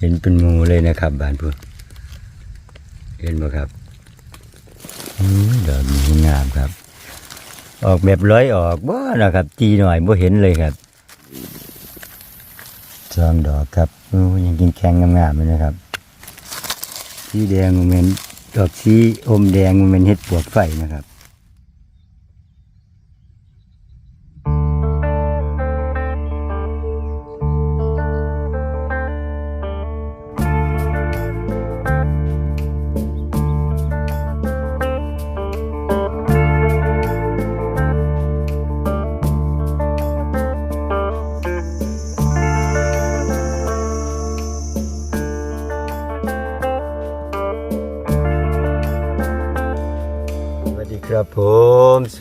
เห็นเป็นมูเลยนะครับบานพูนเห็นไหมครับดอกนี้งามครับ ออกแบบร้อยออกบ่นะครับจีหน่อยบ่เห็นเลยครับจอมดอกครับยังกินแข็งงามๆเลยนะครับ สีแดงมันเป็นดอกสีอมแดงมันเป็นเห็ดปวกไฟนะครับ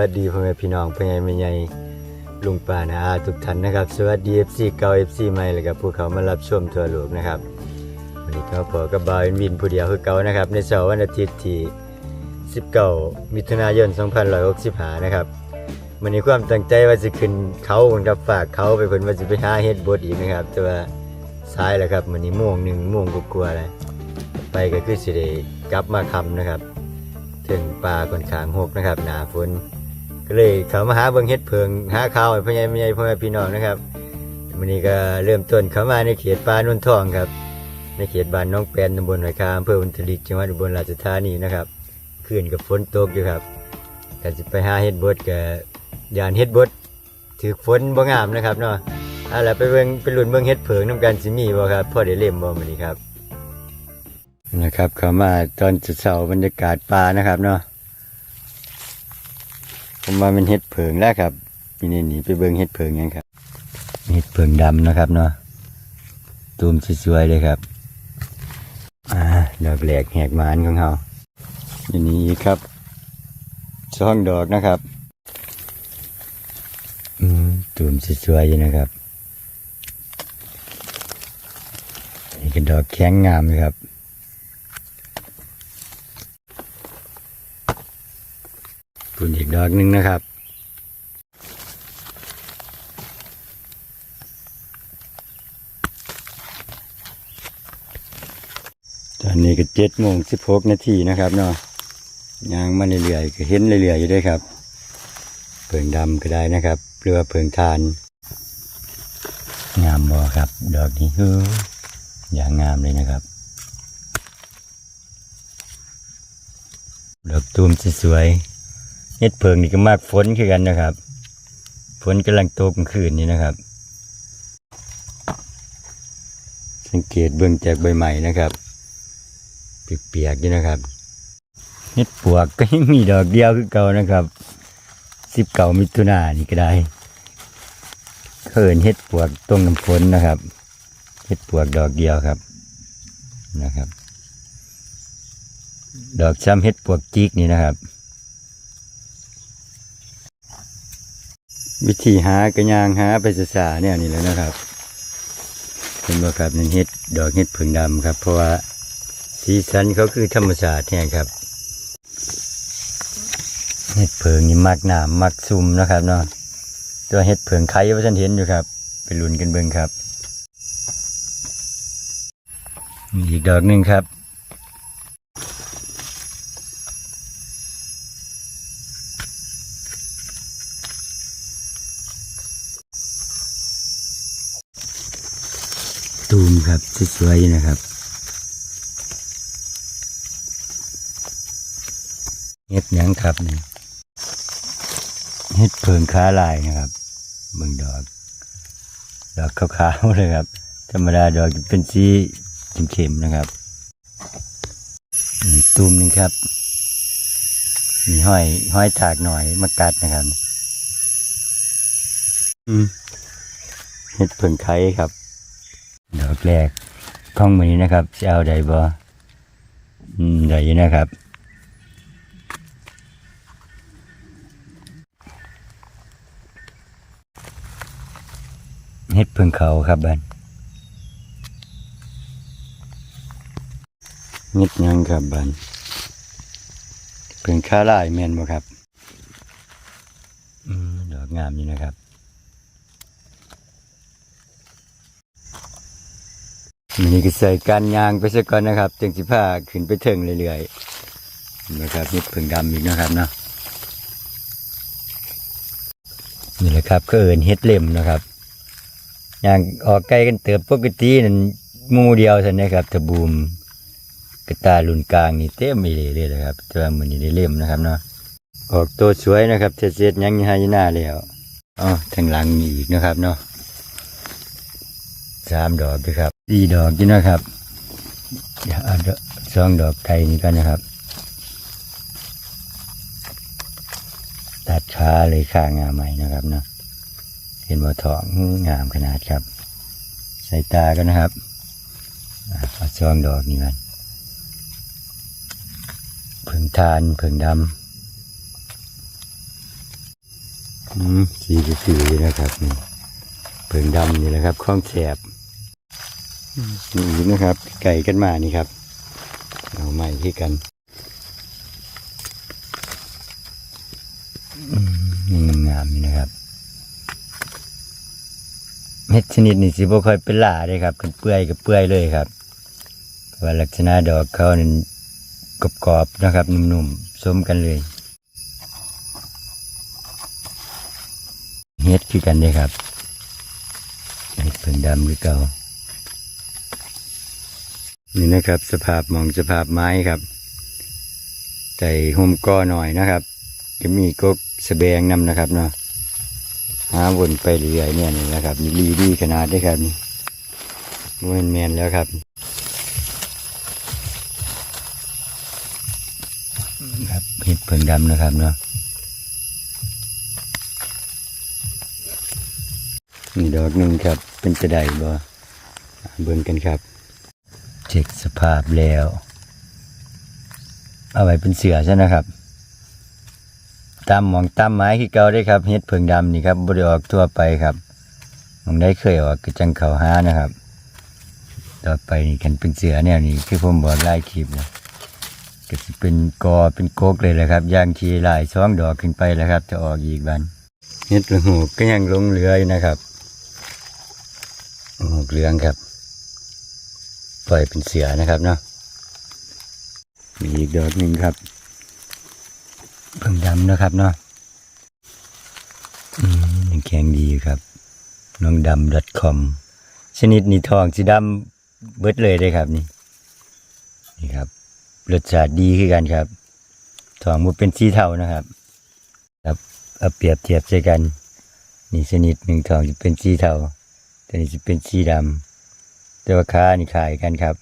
วัสดีพ่อแม่พี่น้องพ่อใหญ่แม่ใหญ่ลุงป้านาอาทุกท่านนะครับ สวัสดี FC เก่า FC ใหม่เลยครับผู้เขามารับชมทั่วโลกนะครับวันนี้ก็พอกับบาววินผู้เดียวคือเก่านะครับ ในเสาร์วันอาทิตย์ที่19มิถุนายน2565นะครับวันนี้ความตั้งใจว่าจะขึ้นเขาครับฝากเขาไปคนว่าจะไปหาเฮ็ดบดอีกนะครับ แต่ว่าสายแล้วครับวันนี้ม่วงหนึ่งม่วงกลัวๆเลยไปก็คือสิได้กลับมาคำนะครับ ถึงป่าค่อนข้างหกนะครับ หนาฝน ก็เลยเขามาหาเบิ่งเฮ็ดเพิงหาข้าวให้พ่อใหญ่แม่ใหญ่พ่อแม่พี่น้องนะครับวันนี้ก็เริ่มต้นเข้ามาในเขตป่านนทองครับ ในเขตบ้านน้องแปนตำบลหอยคาอำเภออุนทริกจังหวัดอุบลราชธานีนะครับขึ้นกับฝนตกอยู่ครับแต่จะไปหาเฮ็ดบดกับยานเฮ็ดบดถือฝนบ่งามนะครับเนาะเอาล่ะไปเบิ่งไปลุ้นเบิ่งเฮ็ดเพิงนํกันสิมีบ่ครับพอได้เล่มบ่มื้อนี้ครับนะครับเข้ามาตอนเช้าบรรยากาศป่านะครับเนาะ ผมมาเป็นเห็ดเผิงแล้วครับปีนี้หนีไปเบิ่งเห็ดเผิงยังครับเห็ดเผิงดำนะครับเนาะตูมสวยๆเลยครับอ่าดอกแหลกแหกหมานของเขาอย่างนี้ครับช่องดอกนะครับ อืมตูมสวยๆอยู่นะครับนี่ก็ดอกแข็งงามเลยครับ ปุ่นอีกดอกหนึ่งนะครับ ตอนนี้ก็เจ็ดโมงสิบหกนาทีนะครับเนาะยางมาเรื่อยๆก็เห็นเรื่อยๆอยู่ด้วยครับเพิงดำก็ได้นะครับหรือเพิงทาน งามบ่ครับ ดอกนี้คืออย่างงามเลยนะครับดอกตูมสวยๆ เฮ็ดเพิงนี่ก็มากฝนคือกันนะครับ ฝนกำลังตกกลางคืนนี่นะครับ สังเกตเบื้องจากใบใหม่นะครับเปียกๆอยู่นะครับเฮ็ดปวกก็ยังมีดอกเดียวคือเก่านะครับสิบเก่ามิถุนานี่ก็ได้เขินเฮ็ดปวกต้งน้ำฝนนะครับเฮ็ดปวกดอกเดียวครับนะครับ ดอกช้ำเฮ็ดปวกจิกนี่นะครับ วิธีหากระยางหาไปศึกษาเนี่ยนี่แล้วนะครับเห็นว่าครับนั่นเห็ดดอกเห็ดผึ่งดำครับ เพราะว่าสีสันเขาคือธรรมชาติเนี่ยครับเห็ดเผิงนี่มักหนามมักซุ่มนะครับเนาะตัวเห็ดเผิงไข่ว่าฉันเห็นอยู่ครับ ไปลุ้นกันเบิ่งครับมีอีกดอกหนึ่งครับ ตูมครับสวยๆนะครับเห็ดหยังครับนี่เห็ดเพิงค้าลายนะครับเบิ่งดอก ดอกขาวๆเลยครับ ธรรมดาดอกเป็นสีเข็มๆนะครับนี่ตูมหนึงครับมีห้อยห้อยถากหน่อยมากัดนะครับอืมเห็ดเพิงไข่ครับ ดอกแรกข้องมือนะครับจะเอาใดบ่อืมได้อยู่นะครับ เฮ็ดเพิ่งเขาครับบันเฮ็ดหยังครับบันเพิ่งค้าลายแม่นบ่ครับอืมดอกงามอยู่นะครับ มันนี่ก็ใส่การยางไปซะก่อนนะครับจึงสิผ้าขึ้นไปเถิงเรื่อยๆนะครับนี่เพิ่งดำอีกนะครับเนาะนี่แหละครับก็เอินเฮ็ดเล่มนะครับยางออกไกล้กันเติบปกตินั่นมูเดียวเท่านั้นนะครับตะบูมกระตายรุ่นกลางนี่เต็มไปเลยเลยนะครับต่ว่ามันนี่ได้เล่มนะครับเนาะออกตัวสวยนะครับเสร็จๆยังมีหายหน้าแล้วอ๋อทางหลังมีอีกนะครับเนาะสามดอกด้วยครับ สี่ดอกนี่นะครับเดี๋ยวเอาดอกสองดอกไทยนี้กันนะครับ ตัดขาเลยข้างามใหม่นะครับเนาะเห็นว่าทองงามขนาดครับใส่ตากันนะครับเอาสองดอกนี้กันเพิ่งทานเพิ่งดำสีก็คือนะครับนี่เพิ่งดำนี่แหละครับข้องแฉบ นี่นะครับ ไก่กันมานี่ครับ เอาใหม่ที่กันนี่งามๆนี่นะครับเม็ดชนิดนี้สิบ่ค่อยเป็นหลาเลยครับกันเปื่อยกับเปื่อยเลยครับว่าลักษณะดอกเขานั้นกรอบๆนะครับนุ่มๆสมกันเลยเฮ็ดคือกันเลยครับเฮ็ดเพิ่งดำหรือเก่า นี่นะครับ สภาพมองสภาพไม้ครับใจห่มก้อหน่อยนะครับ จะมีกกสะแบงนำนะครับเนาะหาวนไปเรื่อยๆเนี่ยนี่นะครับนี่รีดีขนาดได้ครับนี่โมนแมนแล้วครับครับเห็ดเพิ่งดำนะครับเนาะนี่ดอกหนึ่งครับเป็นจะได้บ่เบิ่งกันครับ เช็คสภาพแล้ว เอาไว้เป็นเสือใช่นะครับตามหมองตามไม้ที่เก่าได้ครับเฮ็ดเพิงดำนี่ครับบริออกทั่วไปครับมองได้เคยออกกระจังเขาหานะครับ ต่อไปนี่กันเป็นเสือแนวนี้คือผมบอกไล่คลิปนะก็จะเป็นกอเป็นโกกเลยแหละครับย่างทีหลายช่องดอกขึ้นไปแล้วครับ จะออกอีกบันเฮ็ดหูกก็ยังลงเหลืออยู่นะครับหูเหลืองครับ ปล่อยเป็นเสือนะครับเนาะมีอีกดอกหนึ่งครับเพิ่งดำนะครับเนาะอืมยังแข็งดีครับ น้องดำ .com ชนิดนี้ทองสีดำเบิดเลยได้ครับนี่นี่ครับรสชาติดีขึ้นกันครับทองมันเป็นสีเทานะครับครับเอาเปรียบเทียบใส่กัน นี่ชนิดหนึ่งทองจะเป็นสีเทาแต่นี่จะเป็นสีดำ แต่ว่าค้านี่ขายกันครับ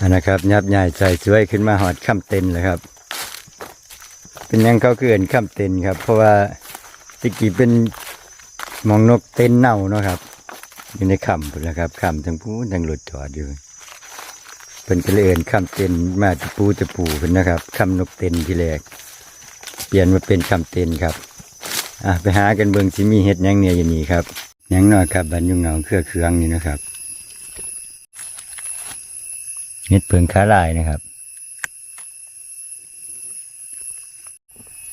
อันนะครับยับใหญ่ใจสวยขึ้นมาหอดข้ามเต็นเลยครับ เป็นยังเขาเกินข้ามเต็นครับ เพราะว่าตะกี้เป็นมองนกเต็นเน่าเนาะครับ อยู่ในคำพุ่นะครับคำทั้งผู้ทั้งรถจอดอยู่เป็นกระเอินข้ามเต็นมาจะปูจะปูเป็นนะครับคำนกเต็นที่แรก เปลี่ยนมาเป็นคำเต็นครับอะไปหากันเบิงสิมีเห็ดยังเนี่ยอย่างนี้ครับ ยังน้อยครับบันยุงเงาเครือเครืองนี่นะครับเห็ดเพิงขาลายนะครับ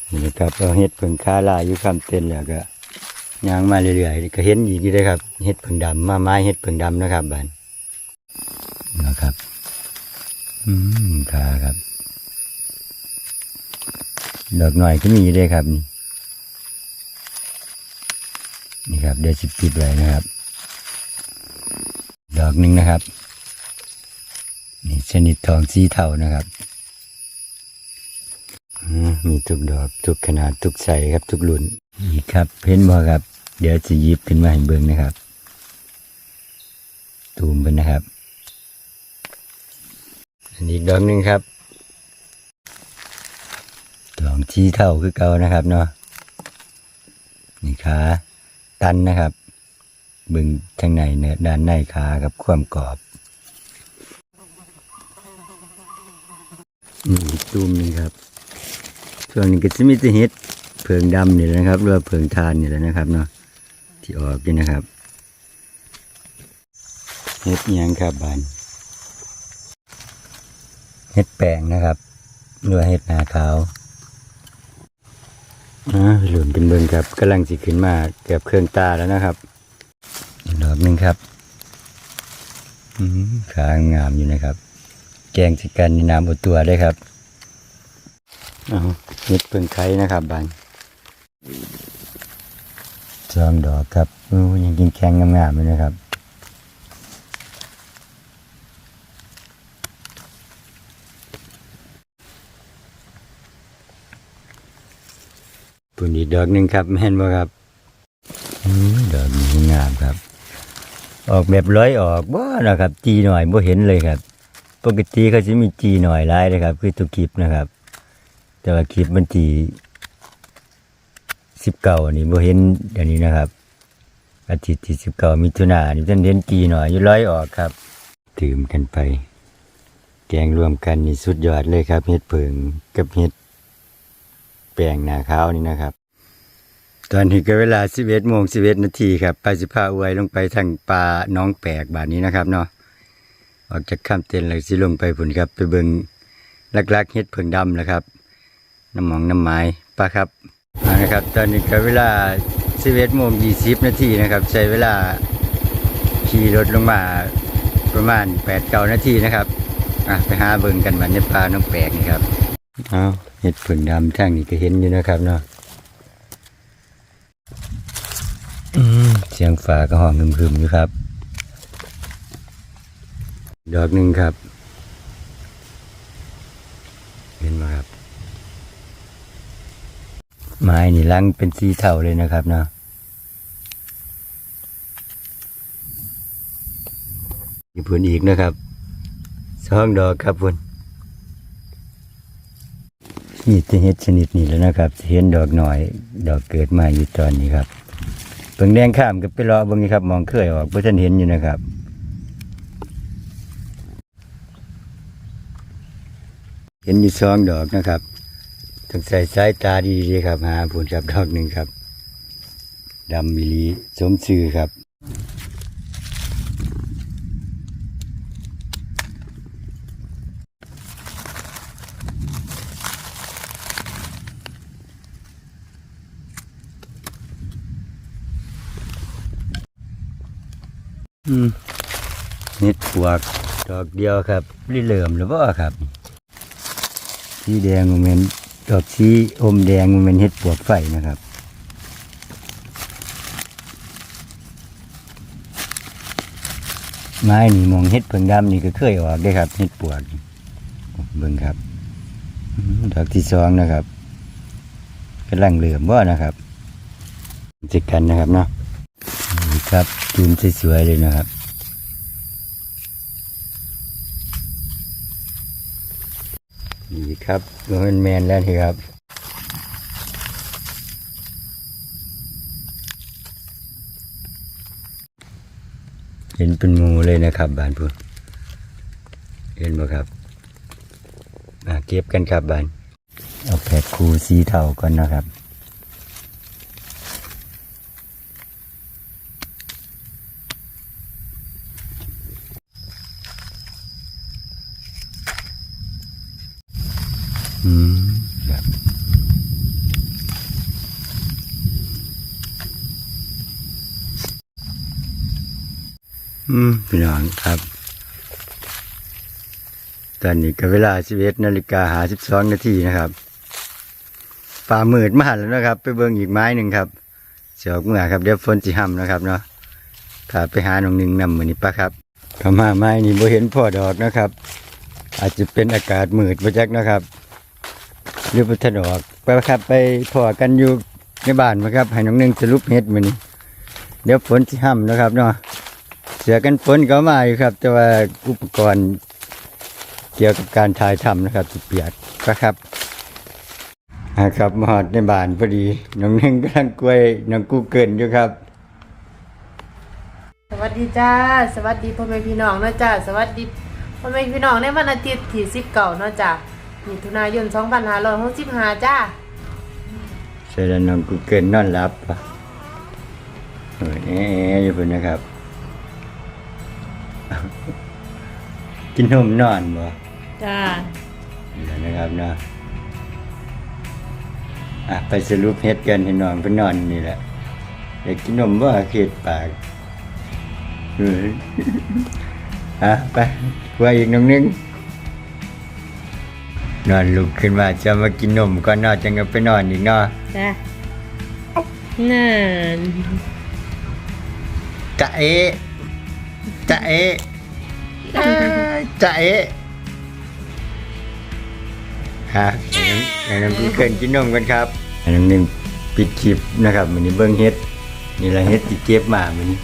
นี่นะครับเราเห็ดเพิงขาลายอยู่คำเต้นแล้วก็ย่างมาเรื่อยๆก็เห็นอีกอยู่เลยครับเห็ดเพิงดำมาไม้เห็ดเพิงดำนะครับบันนะครับ อืมขาครับดอกหน่อยก็มีเลยครับนี่ นี่ครับ เดี๋ยวสิปิดไว้นะครับ ดอกหนึ่งนะครับ นี่ชนิดทองสีเทานะครับอืมมีทุกดอกทุกขนาดทุกไซส์ครับ ทุกรุ่นนี่ครับ เพ้นบอครับ เดี๋ยวจะหยิบขึ้นมาให้เบิ่งนะครับ ตูมเป็นนะครับ อันนี้อีกดอกหนึ่งครับดอกสีเทาคือเก่านะครับเนาะนี่ขา ตันนะครับบึงทางในเนื้อด้านในขากับความกรอบนี่อีกตูมนึงครับส่วนนี้ก็จะมีแต่เห็ดเพิงดำนี่แหละนะครับหรือว่าเพิงทานนี่แหละนะครับเนาะที่ออกนี่นะครับเห็ดยังครับบานเห็ดแปลงนะครับหรือว่าเห็ดนาขาว อ่าหลุนเป็นเบิงครับกำลังสิขึ้นมาเกือบเครื่องตาแล้วนะครับดอกอกหนึ่งครับอืมขางามอยู่นะครับ แกงสิกันนี่น้ำอดตัวได้ครับเอาเห็ดเพิ่งไข่นะครับบานจอมดอกครับอู้ยังกินแข็งงามๆเลยนะครับ ปุ่นอีกดอกหนึ่งครับแม่นบ่ครับอดอกนี้งามครับ ออกแบบร้อยออกบ่นะครับจีหน่อยบ่เห็นเลยครับ ปกติเขาจะมีจีหน่อยหลายเลยครับ คือตัวคลิปนะครับ แต่ว่าคลิปมันจีสิบเก้านี่บ่เห็นอย่างนี้นะครับ อาทิตย์ที่สิบเก้ามิถุนายนนี่ท่านเห็นจีหน่อยอยู่ร้อยออกครับตื่มกันไป แกงรวมกันนี่สุดยอดเลยครับเห็ดเผิงกับเห็ด แปลงนาข้าวนี่นะครับ ตอนนี้ก็เวลา 11โมง11นาทีครับไปสิพาอวยลงไปทางป่าน้องแปลกบานนี้นะครับเนาะออกจากข้ามเต็นท์แล้วสิลงไปผุนครับ ไปเบิงลักๆเฮ็ดเพิงดำนะครับ น้ำหมองน้ำไม้ปะครับอานะครับ ตอนนี้ก็เวลา11โมง20นาทีนะครับใช้เวลาขี่รถลงมาประมาณ8 9นาทีนะครับอะไปหาเบิงกันบันในป่าน้องแปลกนี่ครับ เอาเห็ดผึ่งดำแทางนี้ก็เห็นอยู่นะครับเนาะเสียงฝาก็ห้องคึมๆอยู่ครับ ดอกหนึ่งครับ เห็นไหมครับ ไม้นี่ลังเป็นสีเทาเลยนะครับเนาะอีกผลอีกนะครับสองดอกครับพุ่น นี่จะเห็ดชนิดนี้แล้วนะครับเห็นดอกหน่อย ดอกเกิดมาอยู่ตอนนี้ครับเพิ่งแดงข้ามก็ไปรอเบางนี้ครับมองเคยออกเพราะท่านเห็นอยู่นะครับเห็นอยู่สองดอกนะครับต้องใส่สายตาดีๆครับหาผลครับดอกหนึ่งครับดำมิลีสมชื่อครับ เห็ดปวกดอกเดียวครับริเหลิมหรือว่าครับ สีแดงมันเป็นดอกสีอมแดงมันเป็นเห็ดปวกไฟนะครับไม้นี่มองเห็ดเพิงดำนี่ก็เคยออกได้ครับเห็ดปวกเบิ่งครับดอกที่สองนะครับกำลังเหลื่อมว่านะครับจิกกันนะครับเนาะนี่ครับ จูมสวยๆเลยนะครับ นี่ครับมันแมนแล้วนี่ครับเห็นเป็นงูเลยนะครับบานพูนเห็นไหมครับมาเก็บกันครับบานเอาแผดคูสีเทาก่อนนะครับ อืมครับอืมพี่น้องครับ ตอนนี้ก็เวลา11นาฬิกาหา12นาทีนะครับฝ่ามืดมาแล้วนะครับ ไปเบิ่งอีกไม้หนึ่งครับเสียอกเมื่อครับเดี๋ยวฝนสิห่ำนะครับเนาะถ้าไปหาหนองหนึ่งนำมือนี้ปะครับเข้ามาไม้นี่บ่เห็นพ่อดอกนะครับ อาจจะเป็นอากาศมืดประจักนะครับ อพัฒนออกไปครับไปพอกันอยู่ในบ้านนะครับ ให้น้องหนึ่งสรุปเฮ็ดมันนี้เดี๋ยวฝนที่ห้ำนะครับเนาะเสือกันฝนก็มาอยู่ครับ แต่ว่าอุปกรณ์เกี่ยวกับการถ่ายทำนะครับสิเปียกนะครับอ่าครับมาหอดในบ้านพอดีน้องหนึ่งกำลังกล้วยน้องกูเกิลอยู่ครับ สวัสดีจ้า สวัสดีพ่อแม่พี่น้องเนาะจ้า สวัสดีพ่อแม่พี่น้องในวันอาทิตย์ที่สิบเก้าเนาะจ้า มิถุนายนสองพันห้าร้อยหกสิบห้าจ้าเสร็จแล้วน้องกูเกิลนอนหลับปะเออแอะอยู่พุ่นนะครับ กินนมนอนบ่จ้าเดี๋ยวนะครับเนาะอะไปสรุปเฮ็ดกันให้น้องเพิ่นนอนนี่แหละอยากกินนมว่าเขตปากอออะไปว่าอีกน้องนึง นอนลุกขึ้นมาจะมากินนมก่อนนอนจังก็ไปนอนอีกเนาะจ้ะนั่นจะเอะจะเอะเอ้ยจะเอะฮะอย่างนั้นเกินกินนมกันครับอันนั้นหนึ่งปิดคลิปนะครับมันนี้เบิ้งเฮ็ดนี่ละเฮ็ดที่เก็บมามันนี้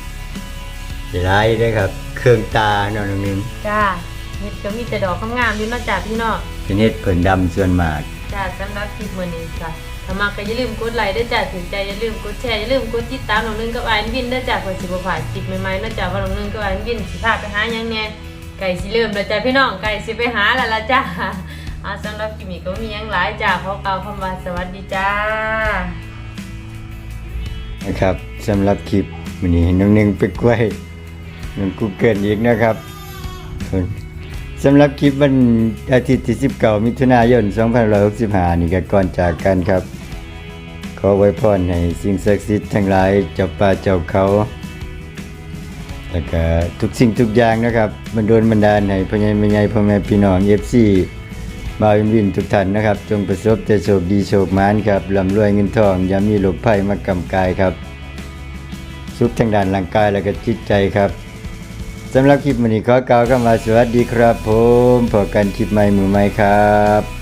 เดี๋ยวไล่ด้วยครับ เครื่องตาเนาะน้องนึงจ้า เฮ็ดก็มีแต่ดอกงามๆอยู่เนาะจ้ะพี่น้องเป็นเฮ็ดเผินดำส่วนมากจ้าสำหรับคลิปมื้อนี้จ้ะถ้ามักก็อย่าลืมกดไลค์ด้วยจ้ะถึงใจอย่าลืมกดแชร์อย่าลืมกดติดตามน้องนึงกับไอ้ายวินด้วยจ้ะเพื่อสิบ่พลาดคลิปใหม่ๆเนาะจ้ะว่าน้องนึงกับไอ้ายวินสิพาไปหาหยังแหน่ไก่สิเริ่มแล้วจ้ะพี่น้องไก่สิไปหาแล้วล่ะจ้ะอ่าสำหรับคลิปนี้ก็มีหยังหลายจ้ะขอกล่าวคำว่าสวัสดีจ้านะครับสำหรับคลิปวันนี้น้องหนึงไปกล้วยน้องกูเกิลอีกนะครับ สำหรับคลิปวันอาทิตย์ที่19มิถุนายน2565 นี่ก็ก่อนจากกันครับ ขอไว้พรให้สิ่งศักดิ์สิทธิ์ทั้งหลายเจ้าป่าเจ้าเขา แล้วก็ทุกสิ่งทุกอย่างนะครับบันโดลบันดาลให้พ่อใหญ่แม่ใหญ่พ่อแม่พี่น้อง FC บาวินวินทุกท่านนะครับ จงประสบแต่โชคดีโชคมานครับร่ำรวยเงินทองอย่ามีโรคภัยมากำกายครับ สุขทางด้านร่างกายและก็จิตใจครับ สำหรับคลิปวันนี้ขอกล่าวคำว่าสวัสดีครับผมพบกันคลิปใหม่มือใหม่ครับ